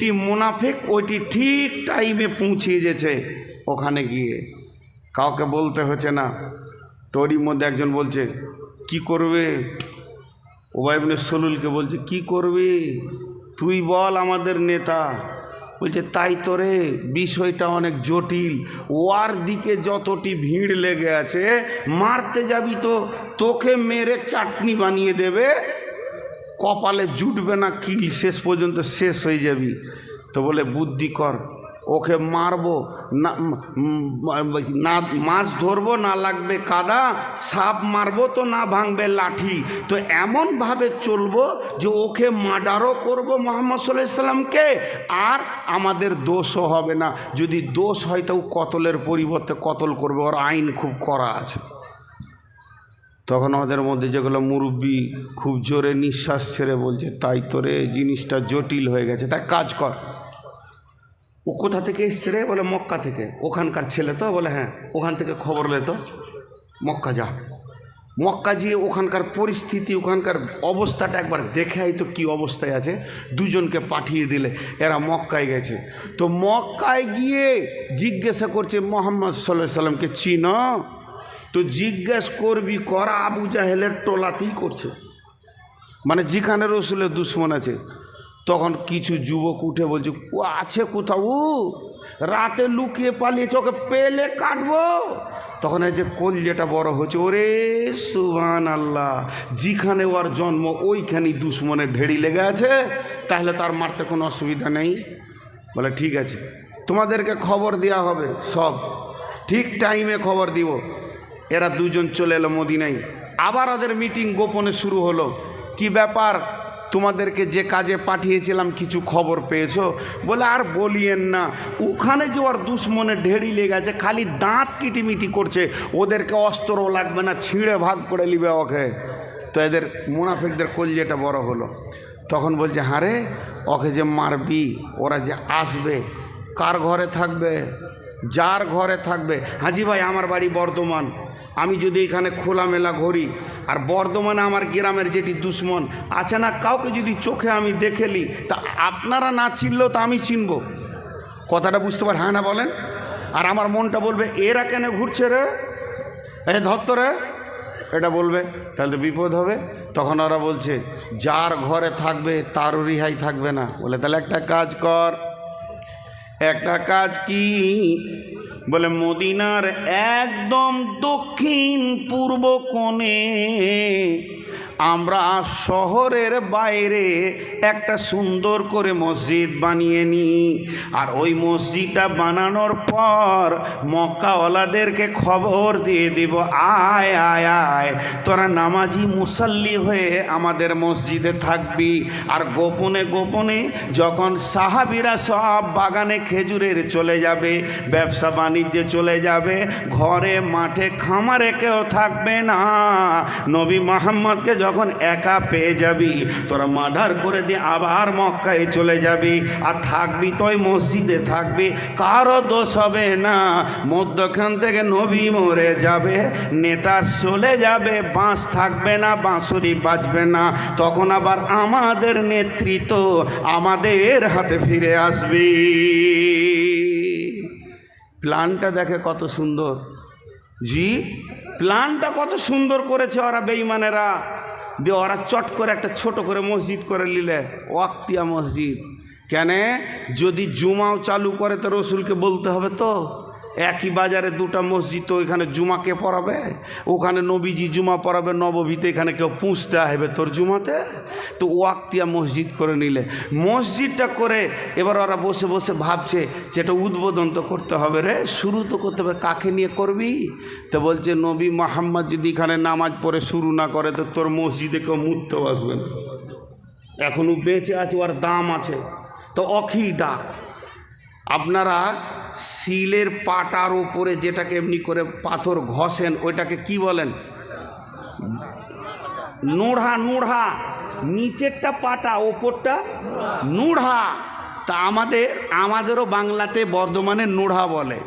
টি মুনাফেক ওইটি ঠিক টাইমে পৌঁছিয়ে গেছে ওখানে গিয়ে। কাউকে বলতে হচ্ছে না। তোরই মধ্যে একজন বলছে, কি করবে? ওবাইবনে সলুলকে বলছে, কি করবে? তুই বল আমাদের নেতা। বলছে, তাই তো রে, বিষয়টা অনেক জটিল। ওয়ার দিকে যতটি ভিড় লেগে আছে, মারতে যাবি তো তোকে মেরে চাটনি বানিয়ে দেবে কপালে জুটবে না, কিল শেষ পর্যন্ত শেষ হয়ে যাবি। তো বলে, বুদ্ধি কর, ওকে মারবো, না মাছ ধরবো, না লাগবে কাদা, সাপ মারবো তো না ভাঙবে লাঠি। তো এমনভাবে চলবো যে ওকে মার্ডারও করব মোহাম্মদ সাল্লাহ আর আমাদের দোষও হবে না। যদি দোষ হয়, তাও কতলের পরিবর্তে কতল করবে? ওর আইন খুব করা আছে। তখন আমাদের মধ্যে যেগুলো মুরব্বী খুব জোরে নিঃশ্বাস ছেড়ে বলছে, তাই তোরে জিনিসটা জটিল হয়ে গেছে, তাই কাজ কর। ও কোথা থেকে এসছে রে? বলে মক্কা থেকে। ওখানকার ছেলে তো? বলে হ্যাঁ ওখান থেকে খবর লে তো। মক্কা যা। মক্কা গিয়ে ওখানকার পরিস্থিতি, ওখানকার অবস্থাটা একবার দেখে তো কী অবস্থায় আছে। দুজনকে পাঠিয়ে দিলে, এরা মক্কায় গেছে। তো মক্কায় গিয়ে জিজ্ঞাসা করছে, মোহাম্মদ সাল্লাহ সাল্লামকে চিন? তো জিজ্ঞেস করবি, করা আবু জাহেলের টোলাতেই করছে। মানে যেখানে রসুলের দুশ্মন আছে, তখন কিছু যুবক উঠে বলছে, ও আছে কোথাও? রাতে লুকিয়ে পালিয়েছে, ওকে পেলে কাটবো? তখন এই যে কলজেটা বড় হচ্ছে ওরে সুহান আল্লাহ যেখানে ওর জন্ম, ওইখানেই দুশ্মনের ঢেড়ি লেগে আছে, তাহলে তার মারতে কোনো অসুবিধা নেই। বলে, ঠিক আছে, তোমাদেরকে খবর দেওয়া হবে, সব। ঠিক টাইমে খবর দিব। এরা দুজন চলে এলো মদিনায়। আবার ওদের মিটিং গোপনে শুরু হলো। কি ব্যাপার? তোমাদেরকে যে কাজে পাঠিয়েছিলাম, কিছু খবর পেয়েছ? বলে, আর বলিয়েন না। ওখানে যে ওর দুশ্মনে ঢেড়ি লেগে আছে খালি দাঁত কিটিমিটি করছে। ওদেরকে অস্ত্রও লাগবে না, ছিঁড়ে ভাগ করে নিবে ওকে। তো এদের মুনাফিকদের কলজেটা বড় হলো। তখন বলছে হারে ওকে যে মারবি, ওরা যে আসবে, কার ঘরে থাকবে? যার ঘরে থাকবে? হাজি ভাই, আমার বাড়ি বর্ধমান। আমি যদি এখানে খোলামেলা ঘুরি আর বর্ধমানে আমার গ্রামের যেটি দুশ্মন, আছে না কাউকে যদি চোখে আমি দেখেলি তা আপনারা না চিনলেও তা আমি চিনব। কথাটা বুঝতে পার হ্যাঁ না বলেন? আর আমার মনটা বলবে, এরা কেন ঘুরছে রে? এ ধত্ত রে। এটা বলবে, তাহলে তো বিপদ হবে। তখন ওরা বলছে, যার ঘরে থাকবে, তারও রিহাই থাকবে না। বলে, তাহলে একটা কাজ কর, একটা কাজ কি? বলে, মদিনার একদম দক্ষিণ পূর্ব কোণে আমরা শহরের বাইরে একটা সুন্দর করে মসজিদ বানিয়ে নিই। আর ওই মসজিদটা বানানোর পর মক্কাওয়ালাদেরকে খবর দিয়ে দিব, আয় আয় আয়, তোরা নামাজি মুসল্লি হয়ে আমাদের মসজিদে থাকবি। আর গোপনে গোপনে যখন সাহাবিরা সব বাগানে খেজুরের চলে যাবে, ব্যবসা বাণিজ্যে চলে যাবে, ঘরে, মাঠে, খামারে কেউ থাকবে না। নবী মোহাম্মদকে যখন একা পেয়ে যাবি, তোরা মার্ডার করে দিয়ে আবার মক্কায় চলে যাবি। আর থাকবি তো ওই মসজিদে থাকবি, কারও দোষ হবে না। মধ্যখান থেকে নবী মরে যাবে নেতার চলে যাবে, বাঁশ থাকবে না, বাঁশুরি বাজবে না। তখন আবার আমাদের নেতৃত্ব আমাদের হাতে ফিরে আসবি। প্ল্যানটা দেখে কত সুন্দর। জি, প্ল্যানটা কত সুন্দর করেছে ওরা বেইমানেরা দিয়ে ওরা চট করে একটা ছোট করে মসজিদ করে নিলে, ওয়াক্তিয়া মসজিদ। কেন? যদি জুমাও চালু করে তো রসুলকে বলতে হবে তো। একই বাজারে দুটা মসজিদ, তো এখানে জুমাকে পড়াবে? ওখানে নবীজি জুমা পড়াবে নবভীতে এখানে কেউ পুঁছতে আসবে তোর জুমাতে? তো ওয়াক্তিয়া মসজিদ করে নিলে। মসজিদটা করে এবার ওরা বসে বসে ভাবছে যে এটা উদ্বোধন তো করতে হবে রে, শুরু তো করতে হবে, কাকে নিয়ে করবি? তো বলছে, নবী মোহাম্মদ যদি এখানে নামাজ পড়ে শুরু না করে, তো তোর মসজিদে কেউ মুততেও আসবে না। এখনও বেঁচে আছে, ওর দাম আছে। তো অখি ডাক। আপনারা শিলের পাটার উপরে যেটাকে এমনি করে পাথর ঘষেন, ওইটাকে কি বলেন? নুড়হা নুড়হা নিচেরটা পাটা, ওপরটা নুড়হা তা আমাদের, আমাদেরও বাংলাতে বর্ধমানে নুড়হা বলে।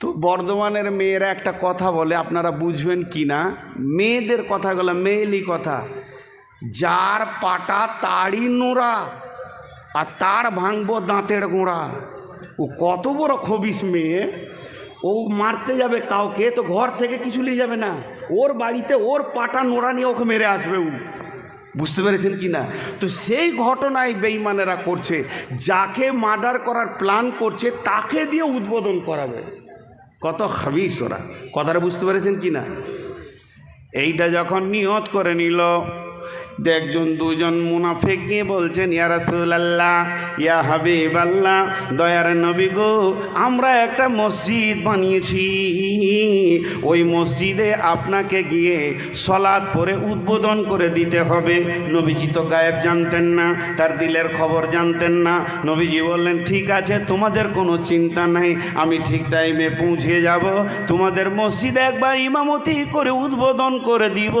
তো বর্ধমানের মেয়েরা একটা কথা বলে, আপনারা বুঝবেন কি না মেয়েদের কথাগুলো, মেয়েলি কথা। যার পাটা তারই নোড়া, আর তার ভাঙবো দাঁতের গোড়া। ও কত বড় খবিস মেয়ে। ও মারতে যাবে কাউকে, তো ঘর থেকে কিছু নিয়ে যাবে না। ওর বাড়িতে ওর পাটা নোড়া নিয়ে ওকে মেরে আসবে ও। বুঝতে পেরেছেন কি না? তো সেই ঘটনায় বেইমানেরা করছে, যাকে মার্ডার করার প্ল্যান করছে, তাকে দিয়ে উদ্বোধন করাবে। কত খাবিস ওরা। কথাটা বুঝতে পেরেছেন কি না? এইটা যখন নিয়ত করে নিল একজন দুজন মুনাফেক গিয়ে বলছেন, ইয়া ইয়া হাবিব আল্লাহ দয়ার নবী গো, আমরা একটা মসজিদ বানিয়েছি। ওই মসজিদে আপনাকে গিয়ে সলাদ পরে উদ্বোধন করে দিতে হবে। নবীজি তো গায়েব জানতেন না, তার দিলের খবর জানতেন না। নবীজি বললেন, ঠিক আছে, তোমাদের কোনো চিন্তা নাই, আমি ঠিক টাইমে পৌঁছে যাব। তোমাদের মসজিদে একবার ইমামতি করে উদ্বোধন করে দিব।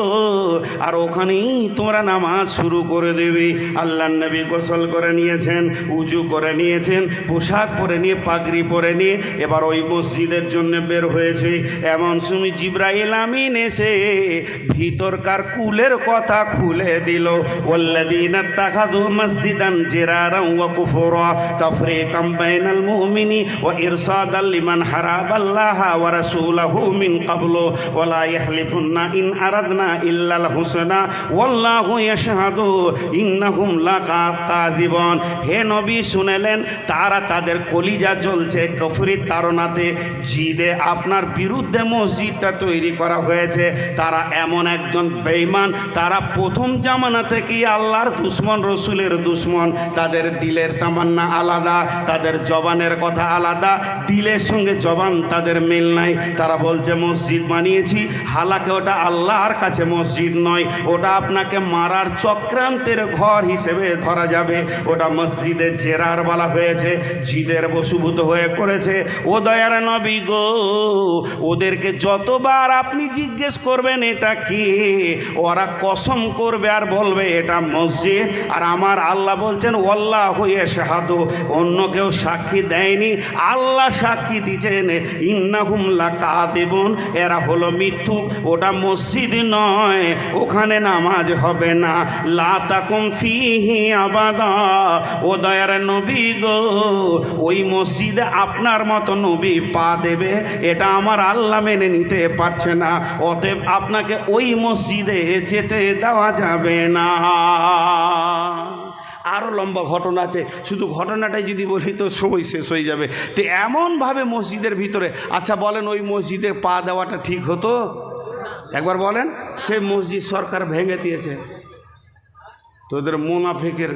আর ওখানেই তোমরা নামাজ শুরু করে দেবে। আল্লাহ নবী গোসল করে নিয়েছেন, উজু করে নিয়েছেন, পোশাক পরে নিয়ে, পাগড়ি পরে নিয়ে, এবার ওই মসজিদের জন্য বের হয়েছে। এমন সময় জিব্রাইল আমিন এসে ভিতরকার কুলের কথা খুলে দিল। ওল্লাদিন তাখাদু মসজিদান মুমিনি মিন ইন আরাদনা ইল্লাল হুসনা, ওয়াল্লাহু ইয়াশহাদু ইন্নাহুম লাকাযিবুন হে নবী শুনেলেন, তারা তাদের কলিজা জ্বলছে কফরির তাড়নাতে। জিদে আপনার বিরুদ্ধে মসজিদটা তৈরি করা হয়েছে। তারা এমন একজন বেঈমান, তারা প্রথম জামানা থেকেই আল্লাহর দুশ্মন, রসুলের দুশ্মন। তাদের দিলের তামান্না আলাদা, তাদের জবানের কথা আলাদা, দিলের সঙ্গে জবান তাদের মিল নাই। তারা বলছে, মসজিদ বানিয়েছি, হালাকে ওটা আল্লাহর কাছে মসজিদ নয়, ওটা আপনাকে মারার চক্রান্তের ঘর হিসেবে ধরা যাবে। ওটা মসজিদে জেরার বলা হয়েছে, জিদের বসুভূত হয়ে করেছে। ও দয়ার নবী গো, ওদেরকে যতবার আপনি জিজ্ঞেস করবেন এটা কি, ওরা কসম করবে আর বলবে, এটা মসজিদ। আর আমার আল্লাহ বলছেন ওল্লাহ হয়ে শাহাদু অন্য কেউ সাক্ষী দেয়নি। আল্লাহ সাক্ষী দিচ্ছেন ইন্নাহুমলা কাদেবন এরা হলো মিথ্যুক। ওটা মসজিদ নয়, ওখানে নামাজ হবে না। লাতাকুম ফিহি আবাদা। ও দয়ার নবী গো, ওই মসজিদে আপনার মতো নবী পা দেবে, এটা আমার আল্লাহ মেনে নিতে পারছে না। অতএব আপনাকে ওই মসজিদে যেতে দেওয়া যাবে না। আরও লম্বা ঘটনা আছে। শুধু ঘটনাটাই যদি বলি তো সময় শেষ হয়ে যাবে। তো এমনভাবে মসজিদের ভিতরে আচ্ছা বলেন ওই মসজিদে পা দেওয়াটা ঠিক হতো? একবার বলেন। সে মসজিদ সরকার ভেঙে দিয়েছে। তোদের মোনাফেকের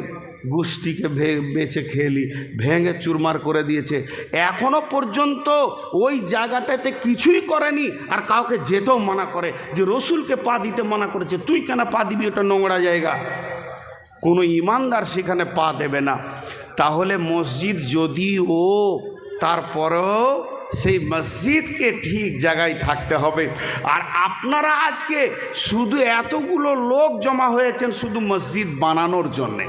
গোষ্ঠীকে বেছে খেলি, ভেঙে চুরমার করে দিয়েছে। এখনও পর্যন্ত ওই জায়গাটাতে কিছুই করেনি আর কাউকে যেতেও মানা করে, যে রসুলকে পা দিতে মানা করেছে। তুই কেন পা দিবি? ওটা নোংরা জায়গা। কোনো ইমানদার সেখানে পা দেবে না। তাহলে মসজিদ যদিও তারপরেও সেই মসজিদকে ঠিক জায়গায় থাকতে হবে। আর আপনারা আজকে শুধু এতগুলো লোক জমা হয়েছেন শুধু মসজিদ বানানোর জন্যে।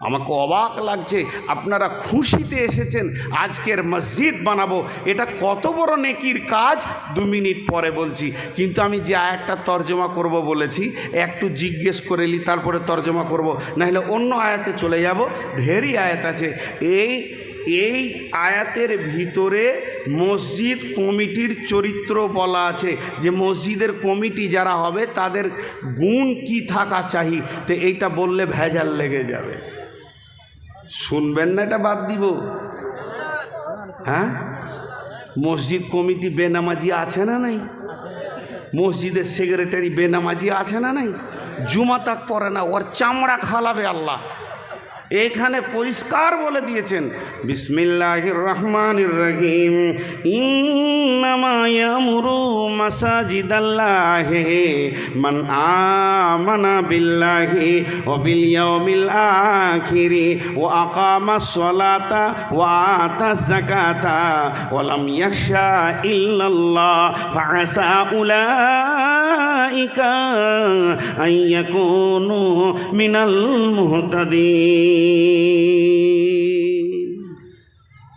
আমাকে অবাক লাগছে, আপনারা খুশিতে এসেছেন, আজকের মসজিদ বানাবো। এটা কত বড় নেকির কাজ? দু মিনিট পরে বলছি। কিন্তু আমি যে আয়াতটা তর্জমা করব বলেছি, একটু জিজ্ঞেস করে নিই তারপরে তর্জমা করব। নাহলে অন্য আয়াতে চলে যাব ঢেরই আয়াত আছে। এই এই আয়াতের ভিতরে মসজিদ কমিটির চরিত্র বলা আছে যে মসজিদের কমিটি যারা হবে তাদের গুণ কি থাকা চাহি তো এইটা বললে ভেজাল লেগে যাবে। শুনবেন না এটা বাদ দিব। হ্যাঁ? মসজিদ কমিটি বেনামাজি আছে না নাই? মসজিদের সেক্রেটারি বেনামাজি আছে না নাই? জুমা তাক পড়ে না, ওর চামড়া খালাবে আল্লাহ। এখানে পরিষ্কার বলে দিয়েছেন বিসমিল্লাহির রহমানির রহিম ইন্নামা ইয়ামুরু মাসাজিদাল্লাহি, মান আমানা বিল্লাহি ওয়া বিল ইয়াউমিল আখিরি ওয়া আকামাস সালাতা ওয়া আতাজ যাকাতা, ওয়া লাম ইয়াখশা ইল্লাল্লাহ, ফাআসা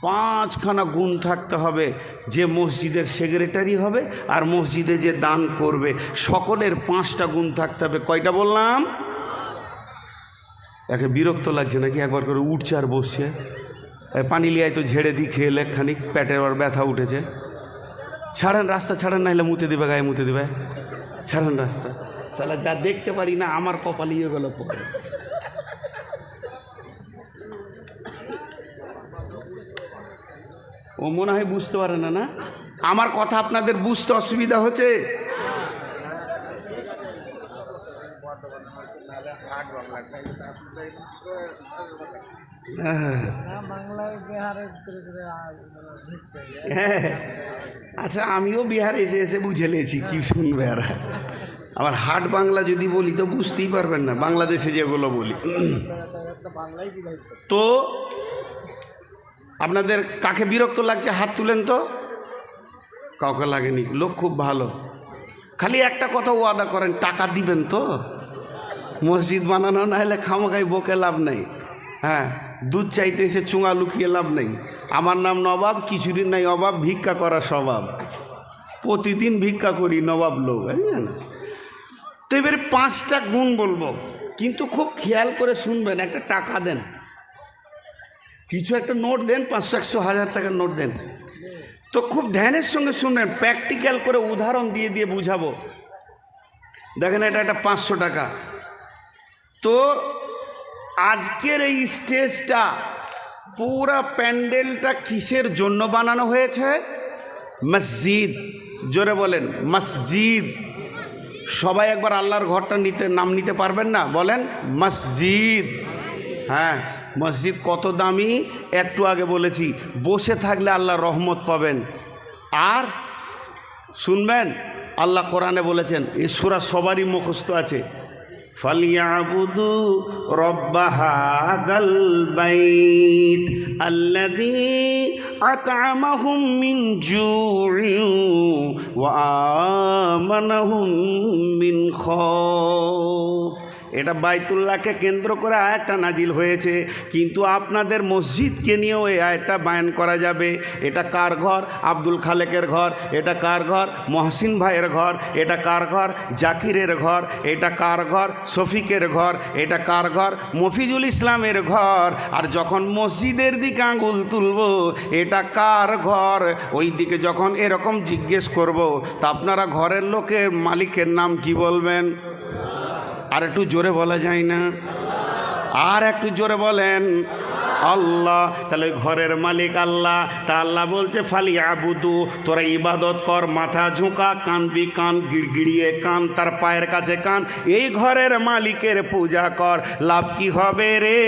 পাঁচখানা গুণ থাকতে হবে, যে মসজিদের সেক্রেটারি হবে আর মসজিদে যে দান করবে। সকলের পাঁচটা গুণ থাকতে হবে। কয়টা বললাম? একে বিরক্ত লাগছে নাকি? একবার করে উঠছে আর বসছে। পানি লিয়ায় তো ঝেড়ে দিই খেয়ে খানিক পেটের আবার ব্যথা উঠেছে। ছাড়েন, রাস্তা ছাড়েন, নাহলে মুতে দিবে, গায়ে মুতে দিবে। ছাড়েন রাস্তা। সালা যা দেখতে পারি না, আমার কপাল ইয়ে গেল পরে ও মনে হয় বুঝতে পারে না না? আমার কথা আপনাদের বুঝতে অসুবিধা হচ্ছে হ্যাঁ বাংলায় বিহারের ভিতরে ভিতরে আর মানে মিশতে হ্যাঁ আচ্ছা আমিও বিহারে এসে এসে বুঝে নিয়েছি কি শুনবে আর। আবার হাট বাংলা যদি বলি তো বুঝতেই পারবেন না, বাংলাদেশে যেগুলো বলি। তো আপনাদের কাকে বিরক্ত লাগছে? হাত তুলেন তো। কাউকে লাগেনি, লোক খুব ভালো। খালি একটা কথা ওয়াদা করেন, টাকা দিবেন তো। মসজিদ বানানো না হলে খামাখাই বকে লাভ নেই। হ্যাঁ দুধ চাইতে এসে চুঙা লুকিয়ে লাভ নেই। আমার নাম নবাব, কিছুদিন নাই অভাব, ভিক্ষা করা স্বভাব। প্রতিদিন ভিক্ষা করি নবাব লোক বুঝলেন তো এবারে পাঁচটা গুণ বলব, কিন্তু খুব খেয়াল করে শুনবেন, একটা টাকা দেন। কিছু একটা নোট দেন পাঁচশো একশো হাজার টাকার নোট দেন। তো খুব ধ্যানের সঙ্গে শুনবেন, প্র্যাকটিক্যাল করে উদাহরণ দিয়ে দিয়ে বুঝাবো। দেখেন এটা একটা পাঁচশো টাকা। তো আজকের এই স্টেজটা পুরা প্যান্ডেলটা কিসের জন্য বানানো হয়েছে? মসজিদ। জোরে বলেন, মসজিদ। সবাই একবার আল্লাহর ঘরটা নিতে, নাম নিতে পারবেন না? বলেন, মসজিদ। হ্যাঁ মসজিদ কত দামি? একটু আগে বলেছি, বসে থাকলে আল্লাহর রহমত পাবেন। আর শুনবেন, আল্লাহ কোরআনে বলেছেন ঈশ্বরা সবারই মুখস্থ আছে। ফালিয়াবুদু রব্বা হাদাল বাইত আল্লাযী আত'আমাহুম মিন জু'ইন ওয়া আমানাহুম মিন খাউফ এটা বাইতুল্লাহকে কেন্দ্র করে আয়াতটা নাজিল হয়েছে। কিন্তু আপনাদের মসজিদকে নিয়েও এই আয়াতটা বায়ান করা যাবে। এটা কার ঘর? আব্দুল খালেকের ঘর। এটা কার ঘর? মহসিন ভাইয়ের ঘর। এটা কার ঘর? জাকিরের ঘর। এটা কার ঘর? শফিকের ঘর। এটা কার ঘর? মফিজুল ইসলামের ঘর। আর যখন মসজিদের দিকে আঙুল তুলব, এটা কার ঘর? ওই দিকে যখন এরকম জিজ্ঞেস করব, তা আপনারা ঘরের লোকের মালিকের নাম কি বলবেন? আর একটু জোরে বলা যায় না। আর একটু জোরে বলেন আল্লাহ, তাহলে ঘরের মালিক আল্লাহ। তা আল্লাহ বলছে, ফালি আবুদু, তোরা ইবাদত কর, মাথা ঝুঁকা, কানবি কান, গিড়গিড়িয়ে কান, তার পায়ের কাছে কান। এই ঘরের মালিকের পূজা কর, লাভ কি হবে রে?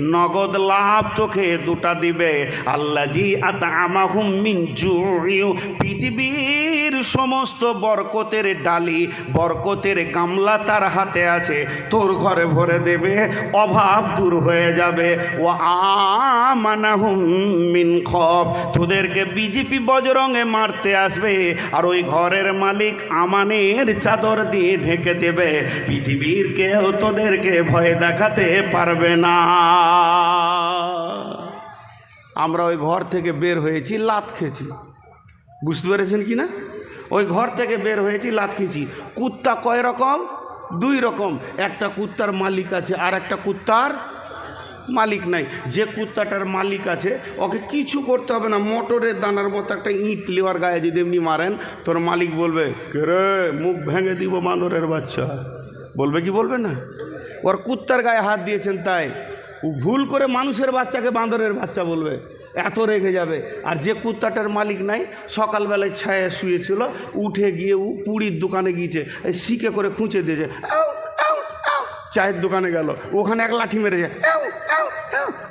নগদ লাভ তোকে দুটা দিবে। আল্লাহ জি আতা আমাহুম মিন পৃথিবীর সমস্ত বরকতের ডালি, বরকতের গামলা তার হাতে আছে। তোর ঘরে ভরে দেবে, অভাব দূর হয়ে যাবে। ও আমানাহুম মিন খব তোদেরকে বিজেপি বজরঙে মারতে আসবে, আর ওই ঘরের মালিক আমানের চাদর দিয়ে ঢেকে দেবে। পৃথিবীর কেউ তোদেরকে ভয় দেখাতে পারবে না। আমরা ওই ঘর থেকে বের হয়েছি, লাত খেয়েছি। বুঝতে পেরেছেন কি না? ওই ঘর থেকে বের হয়েছি, লাত খেয়েছি। কুত্তা কয় রকম? দুই রকম। একটা কুত্তার মালিক আছে, আর একটা কুত্তার মালিক নাই। যে কুত্তাটার মালিক আছে, ওকে কিছু করতে হবে না। মোটরের দানার মতো একটা ইঁট লিওয়ার গায়ে যদি এমনি মারেন, তোর মালিক বলবে রে, মুখ ভেঙে দিব বান্দরের বাচ্চা। বলবে কি বলবে না? ওর কুত্তার গায়ে হাত দিয়েছেন তাই। ভুল করে মানুষের বাচ্চাকে বান্দরের বাচ্চা বলবে। এত রেগে যাবে। আর যে কুত্তাটার মালিক নাই, সকালবেলায় ছায়া শুয়েছিল, উঠে গিয়ে ও পুরীর দোকানে গিয়েছে শিকে করে খুঁচে দিয়েছে। চায়ের দোকানে গেল। ওখানে এক লাঠি মেরেছে।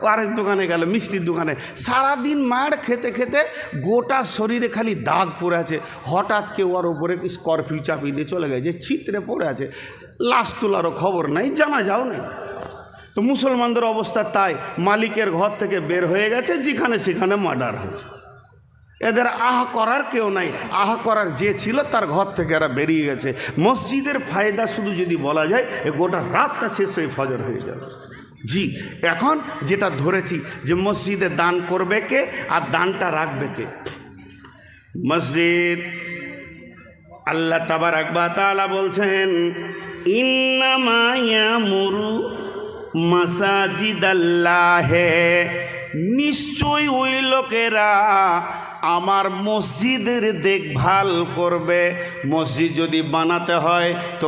আরেক দোকানে গেল, মিষ্টির দোকানে। সারাদিন মার খেতে খেতে গোটা শরীরে খালি দাগ পড়ে আছে। হঠাৎ কেউ ওর উপরে স্করপিউ চাপিয়ে দিয়ে চলে গেছে চিত্রে পড়ে আছে। লাশ তোলারও খবর নাই, জানা যাও নেই। তো মুসলমানদের অবস্থা তাই, মালিকের ঘর থেকে বের হয়ে গেছে, যেখানে সেখানে মার্ডার হয়েছে। এদের আহ করার কেউ নাই, আহ করার যে ছিল তার ঘর থেকে এরা বেরিয়ে গেছে। মসজিদের ফায়দা শুধু যদি বলা যায়, এ গোটা রাতটা শেষ হয়ে ফজর হয়ে যাবে। জি, এখন যেটা ধরেছি যে মসজিদে দান করবে কে আর দানটা রাখবে কে? মসজিদ, আল্লাহ তাবার আকবা তালা বলছেন ইন্নামায়া মুরু মাসাজিদ আল্লাহে নিশ্চয় ওই লোকেরা আমার মসজিদের দেখভাল করবে। মসজিদ যদি বানাতে হয় তো